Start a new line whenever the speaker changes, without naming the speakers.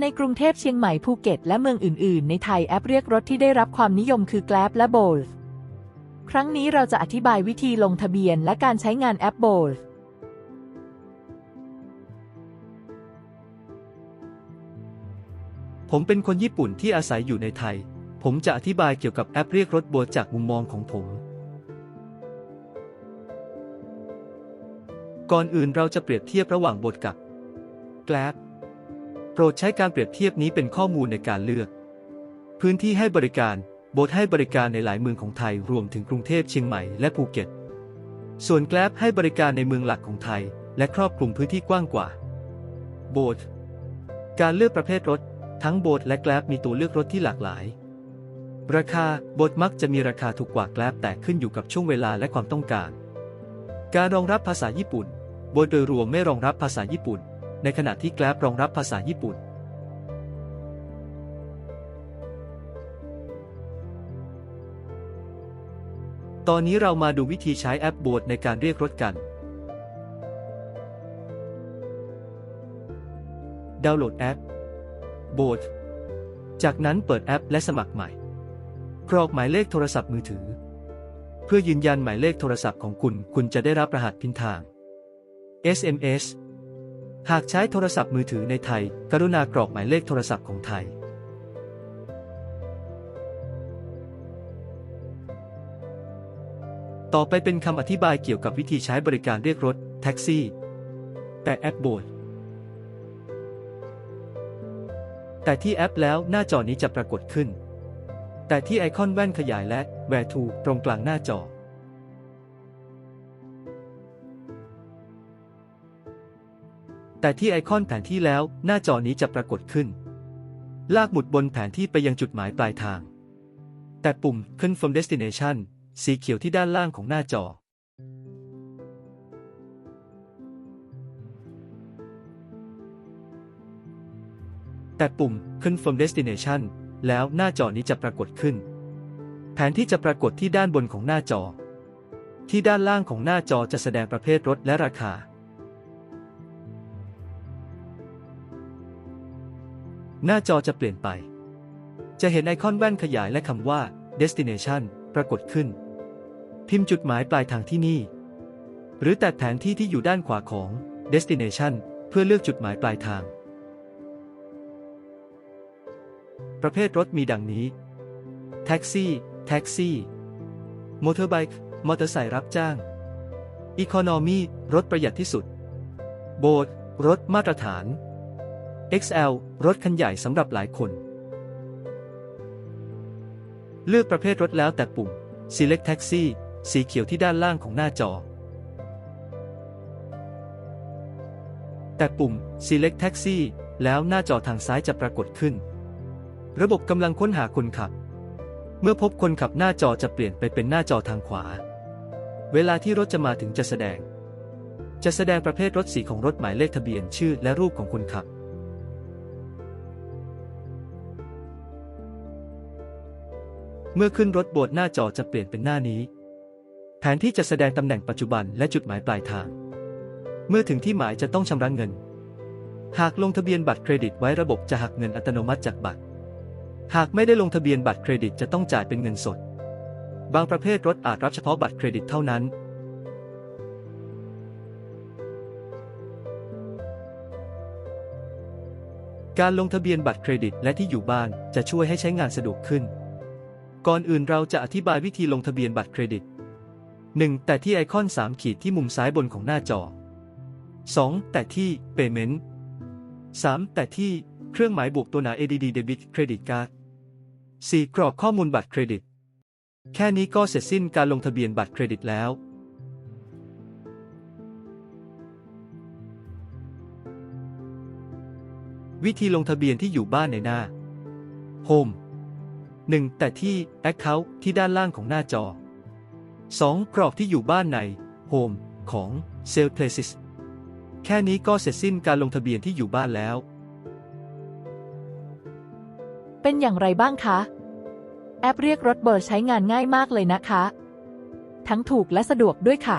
ในกรุงเทพเชียงใหม่ภูเก็ต และเมืองอื่น ๆ ในไทยแอปเรียกรถที่ได้รับความนิยมคือ Grab และ Bolt ครั้งนี้เราจะอธิบายวิธีลงทะเบียนและการใช้งานแอป Bolt
ผมเป็นคนญี่ปุ่นที่อาศัยอยู่ในไทย ผมจะอธิบายเกี่ยวกับแอปเรียกรถโบทจากมุมมองของผม ก่อนอื่นเราจะเปรียบเทียบระหว่างโบทกับ Grab โปรดใช้การเปรียบเทียบนี้เป็นข้อมูลในการเลือก พื้นที่ให้บริการโบทให้บริการในหลายเมืองของไทยรวมถึงกรุงเทพเชียงใหม่และภูเก็ต ส่วน Grab ให้บริการในเมืองหลักของไทย และครอบคลุมพื้นที่กว้างกว่า โบทการเลือกประเภทรถ ทั้งโบทและแกลบมีตัวเลือกรถที่หลากหลาย ราคาโบทมักจะมีราคาถูกกว่าแกลบแต่ขึ้นอยู่กับช่วงเวลาและความต้องการ การรองรับภาษาญี่ปุ่น โบทโดยรวมไม่รองรับภาษาญี่ปุ่น ในขณะที่แกลบรองรับภาษาญี่ปุ่น ตอนนี้เรามาดูวิธีใช้แอปโบทในการเรียกรถกัน ดาวน์โหลดแอปโบทจากนั้นเปิดแอปและสมัครใหม่ กรอกหมายเลขโทรศัพท์มือถือ เพื่อยืนยันหมายเลขโทรศัพท์ของคุณ คุณจะได้รับรหัสพินทาง SMS หากใช้โทรศัพท์มือถือในไทย กรุณากรอกหมายเลขโทรศัพท์ของไทยต่อไปเป็นคำอธิบายเกี่ยวกับวิธีใช้บริการเรียกรถ แท็กซี่ แต่แอปโบทแต่ที่แอปแล้วหน้าจอนี้จะปรากฏขึ้น แต่ที่ไอคอนแว่นขยายและ Where to ตรงกลางหน้าจอ แต่ที่ไอคอนแผนที่แล้วหน้าจอนี้จะปรากฏขึ้น ลากหมุดบนแผนที่ไปยังจุดหมายปลายทาง แต่ปุ่ม Confirm Destination สีเขียวที่ด้านล่างของหน้าจอ แต่ปุ่ม Confirm Destination แล้วหน้าจอนี้จะปรากฏขึ้น แผนที่จะปรากฏที่ด้านบนของหน้าจอ ที่ด้านล่างของหน้าจอจะแสดงประเภทรถและราคา หน้าจอจะเปลี่ยนไป จะเห็นไอคอนแว่นขยายและคำว่า Destination ปรากฏขึ้น พิมพ์จุดหมายปลายทางที่นี่ หรือแตะแผนที่ที่อยู่ด้านขวาของ Destination เพื่อเลือกจุดหมายปลายทาง ประเภทรถมีดังนี้ แท็กซี่ แท็กซี่ มอเตอร์ไบค์มอเตอร์ไซค์รับจ้าง อีโคโนมีรถประหยัดที่สุด โบทรถมาตรฐาน XL รถคันใหญ่สำหรับหลายคน เลือกประเภทรถแล้วแต่ปุ่ม Select Taxi สีเขียวที่ด้านล่างของหน้าจอ แต่ปุ่ม Select Taxi แล้วหน้าจอทางซ้ายจะปรากฏขึ้น ระบบกำลังค้นหาคนขับ เมื่อพบคนขับหน้าจอจะเปลี่ยนไปเป็นหน้าจอทางขวา เวลาที่รถจะมาถึงจะแสดง จะแสดงประเภทรถสีของรถหมายเลขทะเบียนชื่อและรูปของคนขับ เมื่อขึ้นรถโบสหน้าจอจะเปลี่ยนเป็นหน้านี้ แผนที่จะแสดงตำแหน่งปัจจุบันและจุดหมายปลายทาง เมื่อถึงที่หมายจะต้องชำระเงิน หากลงทะเบียนบัตรเครดิตไว้ระบบจะหักเงินอัตโนมัติจากบัตร หากไม่ได้ลงทะเบียนบัตรเครดิตจะต้องจ่ายเป็นเงินสด บางประเภทรถอาจรับเฉพาะบัตรเครดิตเท่านั้นการลงทะเบียนบัตรเครดิตและที่อยู่บ้านจะช่วยให้ใช้งานสะดวกขึ้น ก่อนอื่นเราจะอธิบายวิธีลงทะเบียนบัตรเครดิต 1. แต่ที่ไอคอน 3 ขีดที่มุมซ้ายบนของหน้าจอ 2. แต่ที่ Payment 3. แต่ที่เครื่องหมายบวกตัวหนา ADD Debit Credit Card 4. กรอกข้อมูลบัตรเครดิต แค่นี้ก็เสร็จสิ้นการลงทะเบียนบัตรเครดิตแล้ววิธีลงทะเบียนที่อยู่บ้านในหน้า Home 1. แต่ที่ Account ที่ด้านล่างของหน้าจอ 2. กรอกที่อยู่บ้านใน Home ของ Sale Places แค่นี้ก็เสร็จสิ้นการลงทะเบียนที่อยู่บ้านแล้ว
เป็นอย่างไรบ้างคะ แอปเรียกรถเบอร์ใช้งานง่ายมากเลยนะคะ ทั้งถูกและสะดวกด้วยค่ะ